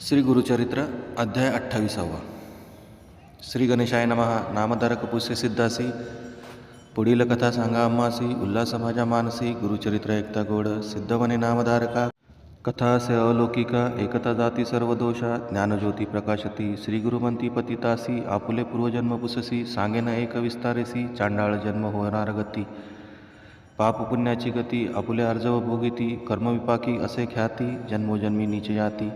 श्री गुरुचरित्र अध्याय अठ्ठावीसावा. श्री गणेशाय नमः. नामधारक पुष्य सिद्धासी पुढील कथा सांगा अम्मासी उल्हास माझ्या मानसी गुरुचरित्र एकता गोड सिद्धवने नामधारका. कथा असे अलौकिका एकता जाती सर्व दोषा ज्ञानज्योती प्रकाशती श्री गुरुमंती पतितासी आपुले पूर्वजन्म पुससी सांगेन एक विस्तारेसी चांडाळ जन्म होणार गती पाप पुण्याची गती आपुले अर्जव भोगिती कर्मविपाकी असे ख्याती जन्मोजन्मी नीचे जाती.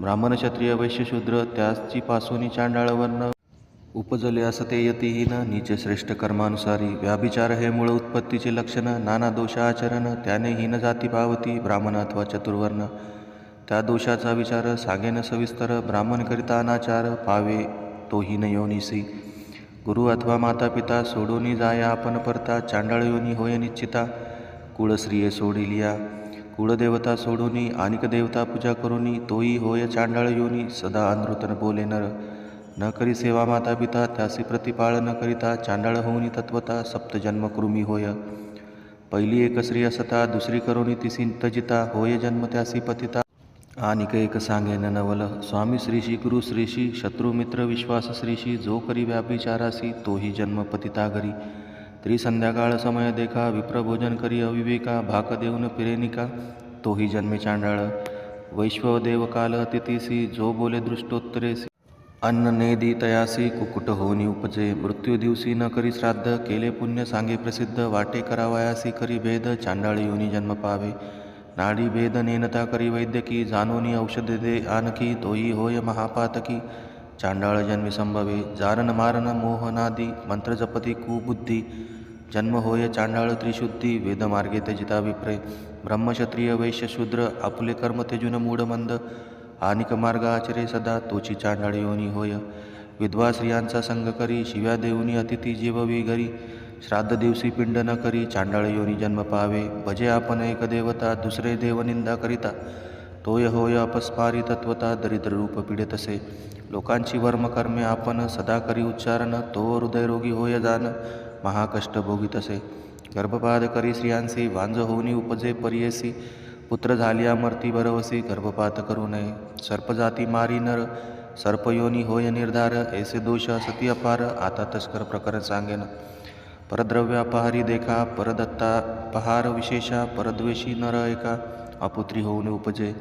ब्राह्मण क्षत्रिय वैश्य शूद्र त्याची पासोनी चांडाळ वर्ण उपजले असते यतीहीन नीच श्रेष्ठ कर्मानुसारी. व्याभिचार हे मूळ उत्पत्तीचे लक्षण. नाना दोषाचरण त्याने हीन जाती पावती ब्राह्मण अथवा चतुर्वर्ण. त्या दोषाचा विचार सागेन सविस्तर. ब्राह्मण करिता अनाचार पावे तो हीन योनिसी. गुरु अथवा माता पिता सोडोनी जाया आपण परता. चांडाळ योनी होय निश्चिता. कुळश्रिये सोडिलिया. कुळदेवता सोडूनी आणिक देवता पूजा करूनी तोही होय चांडाळ योनी सदा अनृतन बोले नर. न करी सेवा माता पिता त्यासी प्रतिपाळ न करिता चांडाळ होऊनी तत्वता सप्तजन्म कृमी होय. पहिली एक स्त्री असता दुसरी करुणी तिसी तजिता होय जन्म त्यासी पतिता. आनिक एक सांगेन नवल स्वामी श्रीशी गुरु श्रीशी शत्रुमित्र विश्वास श्रीशी जो करी व्यापिचारासी तोही जन्म पतिता घरी. त्रिसंध्याकाळ समय देखा विप्रभोजन करी अविवेका भाक देऊन पिरेनिका तोही जन्मे चांडाळ। वैश्वदेव काल अतिथीसी जो बोले दृष्टोत्तरेसी अन्न नेदी तयासी कुकुट होनी उपजे। मृत्यू दिवसी न करी श्राद्ध केले पुण्य सांगे प्रसिद्ध। वाटे करावयासी करी भेद चांडाळ योनी जन्म पावे। नाडी भेद नेनता करी वैद्यकी जानोनी औषध दे आणखी तोही होय महापातकी। चांडाळ जन्मी संभवे जारण मारण मोहनादी मंत्र जपती कुबुद्धी। जन्म होय चांडाळ त्रिशुद्धी। वेदमार्गे त्यजिता विप्रे ब्रह्मक्षत्रिय वैश्य शूद्र। आपुले कर्म त्यजून मूढमंद आनिक मार्ग आचरे सदा। तोची चांडाळ योनी होय। विधवा स्त्रियांचा संग करी। शिव्या देऊनी अतिथी जीववी घरी। श्राद्ध दिवशी पिंड न करी। चांडाळ योनी जन्म पावे। भजे आपण एक देवता। दुसरे देव निंदा करिता। तोय होय अपस्मारी तत्वता। दरिद्र रूप पीडितसे लोकांची वर्मकर्मे आपण सदा करी उच्चारण तो हृदयरोगी होय जाण महाकष्ट भोगितसे गर्भपात करी स्त्रियांसी वांज होऊनी उपजे परियसी पुत्र झालिया मर्ती भरवसी गर्भपात करू नये. सर्पजाती मारी नर सर्पयोनी होय निर्धार ऐसे दोष सती अपार आता तस्कर प्रकरण सांगेन. परद्रव्य अपहारी देखा परदत्ता पहार विशेषा परद्वेषी नर एका अपुत्री होऊन उपजे.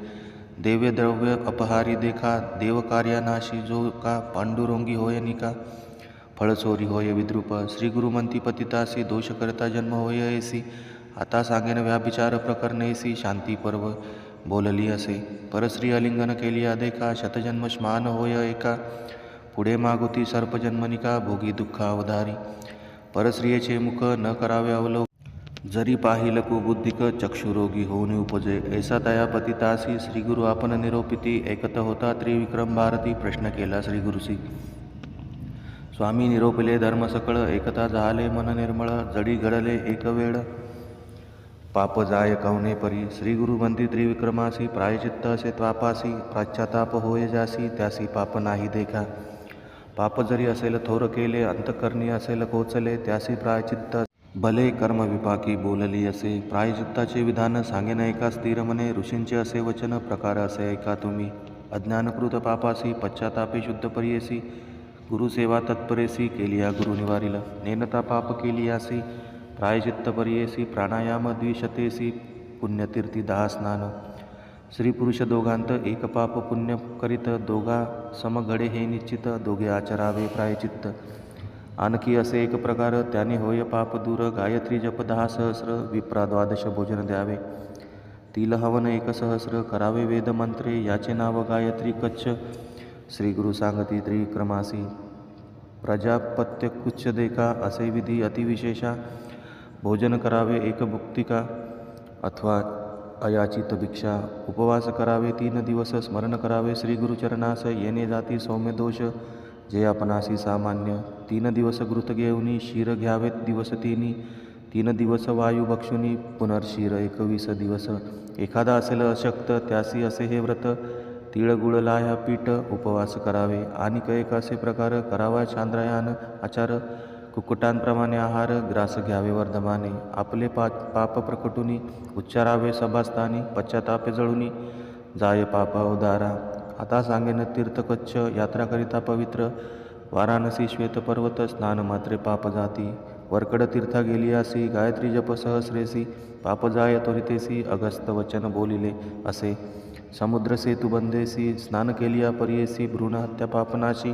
देव्य द्रव्य अपहारी देखा देवकार्यानाशी जो का पांडुरोंगी होय निका फळचोरी होय विद्रुप श्री गुरुमंती पतितासी दोषकर्ता जन्म होय ऐसी आता सांगेन व्याभिचार प्रकरणेसी शांती पर्व बोलली असे परश्री अलिंगन केली देखा शतजन्म श्मान होय एका पुढे मागुती सर्पजन्मनिका भोगी दुःख अवधारी परस्त्रियेचे मुख न करावे अवलो जरी पाहिल कुबुद्धिक चक्षुरोगी होऊन उपजे ऐसा तया पतितासी श्रीगुरु आपण निरोपिती ऐकत होता त्रिविक्रम भारती प्रश्न केला श्रीगुरुसी. स्वामी निरोपिले धर्म सकळ एकता झाले मन निर्मळ जडी घडले एक वेळ. पाप जाय कवने परी श्रीगुरु त्रिविक्रमासी प्रायचित्त असे त्वापासी पाश्चाताप होय जासी त्यासी पाप नाही देखा. पाप जरी असेल थोर केले अंतकरणी असेल कोचले त्यासी प्रायचित्त भले कर्म विपाकी बोलली असे प्रायचित्ताचे विधान सांगेन एका स्थिरमने ऋषींचे असे वचन प्रकार असे ऐका तुम्ही. अज्ञानकृत पापासी पश्चातापे शुद्ध परियेसी गुरुसेवा तत्परेसी केली गुरुनिवारीला गुरु नेनता पाप केलियासी प्रायचित्त परियेसी प्राणायाम द्विशतेसी पुण्यतीर्थी दहा स्नान स्त्रीपुरुष दोघांत एक पाप पुण्य करीत दोघा समघडे हे निश्चित दोघे आचरावे प्रायचित्त आणखी असे एक प्रकार त्याने होय पाप दूर गायत्री जप दहा सहस्र विप्रा द्वादश भोजन द्यावे. तिल हवन एक सहस्र करावे वेदमंत्रे याचे नाव गायत्री कच्छ. श्री गुरु सांगती त्रिक्रमासी. प्रजापत्य कुच्छ देखा असे विधी अतिविशेषा. भोजन करावे एक भुक्तिका. अथवा अयाचित भिक्षा. उपवास करावे तीन दिवस स्मरण करावे श्री गुरुचरणास येणे जाती सौम्य दोष. जे आपणासी सामान्य तीन दिवस घृत घेऊनी शिर घ्यावेत दिवस तिनी तीन दिवस वायू बक्षुनी पुनर्शिर एकवीस दिवस एखादा असेल अशक्त त्यासी असे हे व्रत. तिळगुळ लाह्या पीठ उपवास करावे. आणि एक असे प्रकार करावा चांद्रयान आचार. कुक्कुटांप्रमाणे आहार ग्रास घ्यावे वर्धमाने. आपले पा पाप प्रकटुनी उच्चारावे सभास्थानी पश्चातापे जळुनी. जाय पाप उदारा आता सांगेन तीर्थकच्छ यात्राकरिता पवित्र वाराणसी श्वेतपर्वत स्नान मात्रे पाप जाती वरकड तीर्था असी गायत्री जप सहस्रेसी पाप जाय त्वरितेसी अगस्त वचन बोलिले असे. समुद्र सेतु बंदेसी स्नान केलिया पर्येसी भ्रूणहत्या पापनाशी.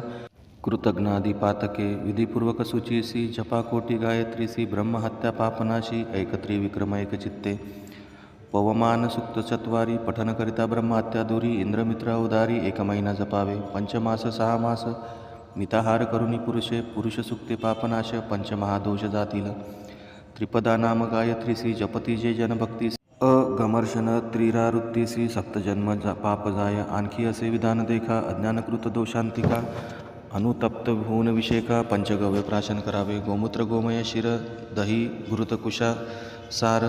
कृतज्ञादी पातके विधिपूर्वक सुचीसी जपाकोटी गायत्रीसी ब्रह्महत्या पापनाशी ऐकत्री विक्रम एकचित्ते. पवमान सुक्त चत्वारी पठनकरिता ब्रह्मात्याधुरी इंद्रमित्र एक महिना जपावे पंचमास सहा मास मिताहार करुणी पुरुषे पुरुष सुक्ते पापनाश पंचमहादोष जातील त्रिपदा नाम श्री जपती जे जनभक्तीसी अगमर्षण त्रिरावृत्तीसी सप्तजन्म जा पाप जाय। आणखी असे विधान देखा अज्ञानकृत दोषांतिका अनुतप्त होऊन विषेका पंचगव्य प्राशन करावे गोमूत्र गोमय शिर दही घृतकुशा सार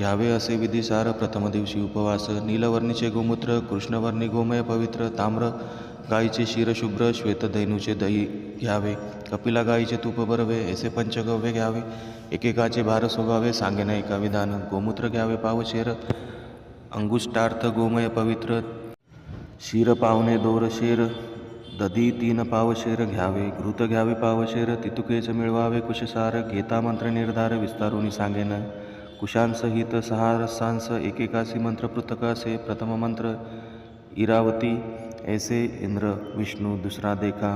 घ्यावे असे विधिसार प्रथम दिवशी उपवास. नीलवर्णीचे गोमूत्र कृष्णवर्णी गोमय पवित्र ताम्र गायीचे शिरशुभ्र श्वेतधैनूचे दही घ्यावे. कपिला गायीचे तूप बरवे ऐसे पंचगव्य घ्यावे. एकेकाचे भार सोगावे सांगेना एका विधान. गोमूत्र घ्यावे पावशेर अंगुष्टार्थ गोमय पवित्र. शिर पावणे दोरशेर दधी तीन पावशेर घ्यावे. घृत घ्यावे पावशेर तितुकेच मिळवावे कुशसार. घेता मंत्र निर्धार विस्तारुनी सांगेन. कुशांसहित सहा रसांस एकेकासी मंत्र पृथकासे प्रथम मंत्र इरावती ऐसे इंद्र विष्णू दुसरा देखा।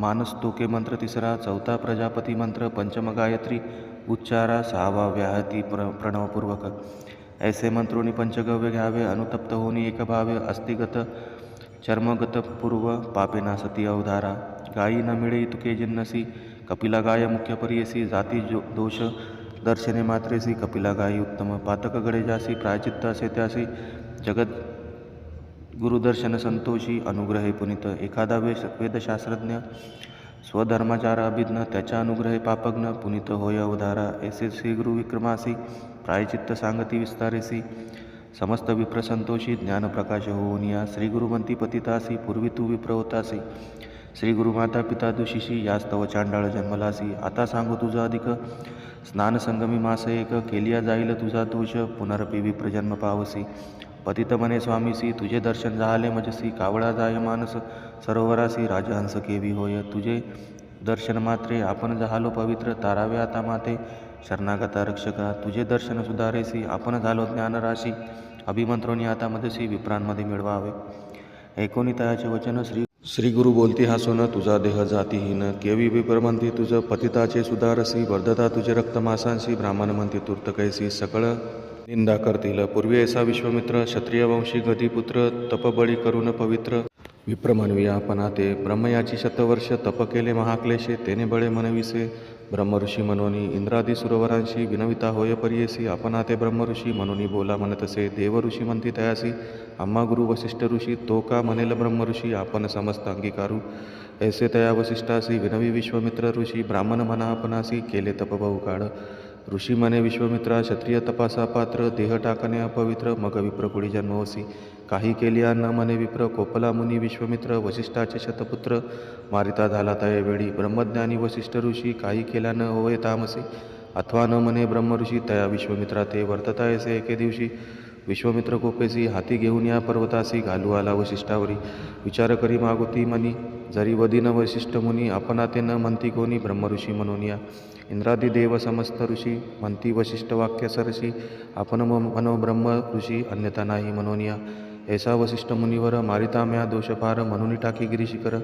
मानस्तोके मंत्र तिसरा चौथा प्रजापती मंत्र पंचम गायत्री उच्चारा सहावा व्याहती प्र प्रणवपूर्वक। ऐसे मंत्रोनी पंचगव्य घ्यावे अनुतप्त होनी एकभावे अस्थिगत चर्मगत पूर्व पापेना सती अवधारा। गायी न मिळे तुके जिन्नसी कपिला गाय मुख्य परियसी जाती जो दोष दर्शने मात्रेसी कपिला गायी उत्तम पातकगडे जासी प्रायचित्त असे त्यासी जगत गुरुदर्शन संतोषी अनुग्रहे पुनित एखादा वेश वेदशास्त्रज्ञ स्वधर्माचार अभिज्ञ त्याच्या अनुग्रहे पापज्ञ पुनित होय अवधारा. एसे श्री गुरु विक्रमासी प्रायचित्त सांगती विस्तारेसी समस्त विप्र संतोषी ज्ञानप्रकाश होऊन या. श्री गुरुमंती पतितासी पूर्वी तू विप्र होतासी. श्री गुरुमाता पिता दुशिशी यास्तव चांडाळ जन्मलासी. आता सांगू तुझा अधिक. स्नान संगमी मास एक केलिया जाईल तुझा दोष पुनरपी विप्रजन्म पावसी. पतित मने स्वामीसी तुझे दर्शन झाले मजसी कावळा जाय मानस सरोवरासी राजहंस केवी होय. तुझे दर्शन मात्रे आपण झालो पवित्र तारावे आता माते शरणागता रक्षका. तुझे दर्शन सुधारेसी आपण झालो ज्ञानराशी. अभिमंत्रोनी आता मदसी विप्रांमध्ये मिळवावे. एकोणीतयाचे वचन श्री श्री गुरु बोलती हासून तुझा देह जातीहीन. केवी विपर म्हणती तुझं पतिताचे सुधारसी वर्धता तुझे रक्तमासांशी ब्राह्मण म्हणती तूर्त कैसी सकळ. निंदा करतील पूर्वी ऐसा विश्वमित्र क्षत्रिय वंशी तपबळी करून पवित्र. विप्र आपणा ते ब्रह्मयाची शतवर्ष तप केले महाक्लेशे तेने बळे मनविसे. ब्रह्मऋषी मनोनी इंद्रादी सुरवरांशी विनविता होय परियेसी आपणा ते ब्रह्मऋषी मनोनी बोला म्हणतसे देवऋषी म्हणती तयासी आम्हा गुरु वसिष्ठ ऋषी तो का म्हणेल ब्रह्मऋषी आपण समस्त अंगीकारू. ऐसे तया वसिष्ठासी विनवी विश्वमित्र ऋषी ब्राह्मण म्हणा आपणासी केले तप ऋषी मने विश्वमित्रा क्षत्रिय तपासा पात्र देह टाकणे अपवित्र मग विप्र पुढी जन्मवसी काही केलिया न मने विप्र कोपला मुनी विश्वमित्र वशिष्ठाचे शतपुत्र मारिता झाला तयावेळी ब्रह्मज्ञानी वशिष्ठ ऋषी काही केल्या न होय तामसी अथवा न मने ब्रह्मऋषी तया विश्वमित्रा ते वर्तता येसे एके दिवशी विश्वमित्र कोपेसी हाती घेऊन या पर्वतासी घालू आला वशिष्ठावरी विचार करी मागोती मनी जरी वदीन वशिष्ठ मुनी आपणा ते न म्हणती कोणी ब्रह्मऋषी म्हणून या इंद्रादी देव समस्त ऋषी म्हणती वशिष्ठ वाक्य सरसी आपण मनोब्रह्म ब्रह्म ऋषी अन्यथा नाही म्हणून या ऐसा वसिष्ठ मुनीवर मारिता म्या दोष फार म्हणून टाकी गिरीशिखर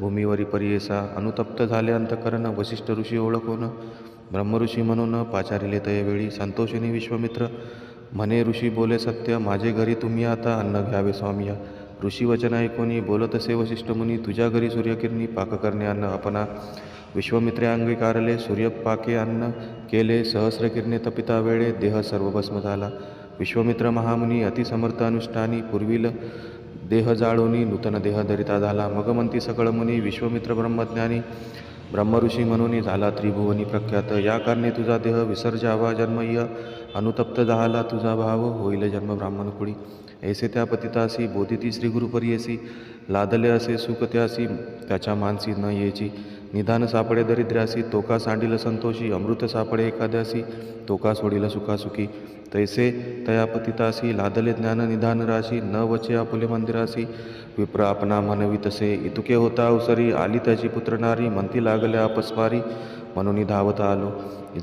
भूमीवरी परियेसा अनुतप्त झाले अंतकरण वसिष्ठ ऋषी ओळखून ब्रह्मऋषी म्हणून पाचारिले तयवेळी संतोषिनी विश्वमित्र म्हणे ऋषी बोले सत्य माझे घरी तुम्ही आता अन्न घ्यावे स्वामिया। ऋषी वचन ऐकोनी बोलतसे वशिष्ठ मुनी तुझ्या घरी सूर्यकिरणी पाक करणे अन्न आपणा। विश्वमित्रे अंगीकारले सूर्यपाके अन्न केले सहस्र किरणे तपिता वेळे देह सर्वभस्म झाला. विश्वमित्र महामुनी अतिसमर्थ अनुष्ठानी पूर्वील देह जाळोनी नूतन देह धरिता झाला. मगमंती सकळ मुनी विश्वमित्र ब्रह्मज्ञानी ब्रह्मऋषी म्हणून झाला त्रिभुवनी प्रख्यात. या कारणे तुझा देह विसर्जावा जन्मय्य अनुतप्त झाला तुझा भाव होईल जन्म ब्राह्मण कुळी. ऐसे त्या पतितासी बोधिती श्री येसी लादले असे सुख त्यासी त्याच्या मानसी न येची. निधान सापडे दरिद्र्यासी तोका सांडिल संतोषी अमृत सापडे एखाद्यासी तोका सोडिल सुखासुखी. तैसे तया पतितासी लादले ज्ञान निधान राशी न वचे आपुले मंदिरासी. विप्र आपणा मनवी तसे इतुके होता उसरी आली त्याची पुत्र नारी म्हणती लागल्या अपस्मारी म्हणून धावत आलो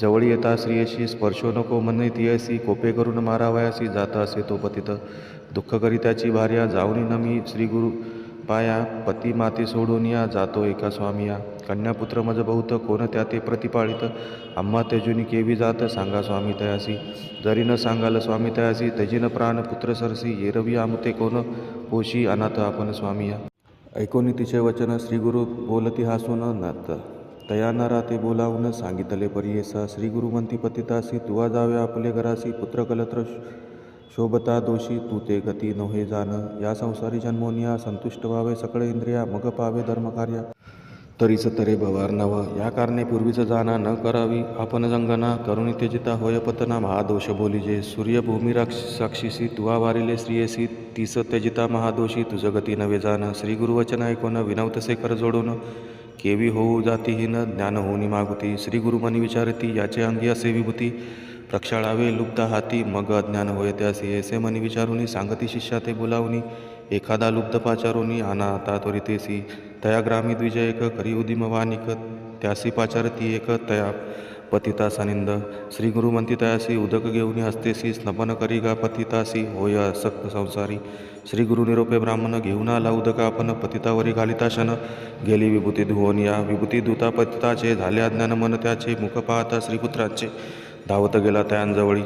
जवळी येता श्रीयशी स्पर्शो नको म्हणे तियसी कोपे करून मारावयासी जात असे तो पतित. दुःख करी त्याची भार्या जाऊनी नमी श्री गुरु. पाया पती माते सोडून या जातो एका स्वामिया. कन्यापुत्र मज बहुत कोण त्या ते प्रतिपाळित? आम्हा तेजुनी केवी जात सांगा स्वामी तयासी. जरी न सांगाल स्वामी तयासी तेजिन प्राण पुत्र सरसी. येरवी आमते कोण? पोशी अनाथ आपण स्वामीया. ऐकोनी तिचे वचन श्री गुरु बोलती हासून नात तया न राते बोलावून सांगितले परियेसा. श्री श्रीगुरु म्हणती पतितासी तुवा जावे आपले घरासी. पुत्र कलत्र शोभता दोषी तू ते गती नव्हे जाण. या संसारी जन्मोनिया संतुष्ट व्हावे सकळे इंद्रिया मग पावे धर्मकार्य. तरीच तरे भवार नवा. या कारणे पूर्वीच जाणा न करावी. आपण जंगना करुणी त्यजिता होय पतना महादोष बोलिजे सूर्यभूमी राक्ष साक्षीसी तुवा वारिले स्त्रियेसी तिस त्यजिता महादोषी तुझ गती नवे जाण. श्री गुरुवचन ऐकून विनवतसे कर जोडून केवी होऊ जातीहीन ज्ञान होऊनी मागुती. श्री गुरुमनी विचारती याचे अंगी असे विभूती. प्रक्षाळावे लुप्त हाती मग अज्ञान होय त्यासी. ऐसे मनी विचारुनी सांगती शिष्या ते बोलावणी एखादा लुप्त पाचारुनी आना आता त्वरितेसी तया ग्रामी द्विजय एक करी उदिमवानिक त्यासी पाचारती एक तया पतिता सानिंद श्री गुरु म्हणती तयासी उदक घेऊन हस्तेसी स्नपन करी गा पतितासी. होय असक्त संसारी. श्री गुरु निरोपे ब्राह्मण घेऊन आला उदक आपण पतितावरी घालिता शन गेली विभूती धुवन या विभूती धुता पतिताचे झाले अज्ञान मन त्याचे मुख पाहता श्रीपुत्राचे. धावत गेला त्यांजवळी.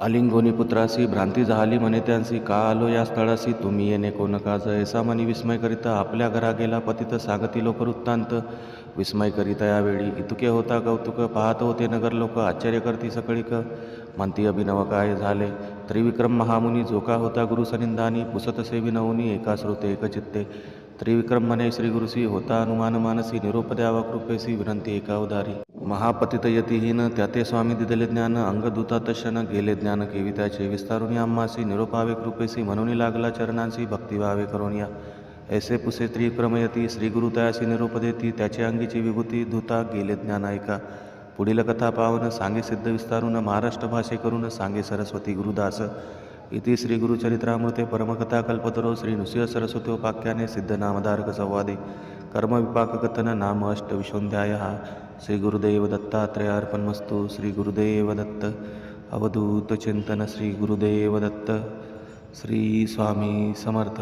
अलिंगोनी पुत्रासी भ्रांती झाली म्हणे त्यांसी. का आलो या स्थळासी? तुम्ही येणे कोण काज ऐसा म्हणी विस्मय करिता आपल्या घरा गेला पतित सांगती लोक वृत्तांत विस्मय करिता यावेळी इतुके होता कौतुक पाहत होते नगर लोक आश्चर्य करती सकळीक. म्हणती अभिनव काय झाले? त्रिविक्रम महामुनी जोका होता गुरुसनिंदानी पुसत सेवी नवनी एका श्रोते एक चित्ते. त्रिविक्रम मने श्री गुरुसी होता अनुमान मानसी निरोपद्यावा कृपेसी विनंती एका उदारी महापतित यतिहीन त्याते स्वामी दिदले ज्ञान अंगदूता तशन गेले ज्ञान केवी त्याचे अम्मासी आम्हासी निरोपावे कृपेसी म्हणून लागला चरणांसी भक्ती व्हावे करून या ऐसे पुसे त्रिक्रमयती श्री गुरु तयासी निरोप देती त्याचे अंगीची विभूती धुता गेले ज्ञान ऐका पुढील कथा पावन सांगे सिद्ध विस्तारून महाराष्ट्र भाषे करून सांगे सरस्वती गुरुदास इति श्री गुरुचरित्रामृते परमकथा कल्पतरो श्री नृसिंह सरस्वतोपाख्याने सिद्धनामधारक संवादे कर्मविपाककथन नाम अष्टविशोऽध्यायः श्रीगुरुदेवदत्तात्रयार्पणमस्तु श्रीगुरुदेवदत्त अवधूतचिन्तन श्रीगुरुदेवदत्त गुरुदेव दत्त दत्त समर्थ।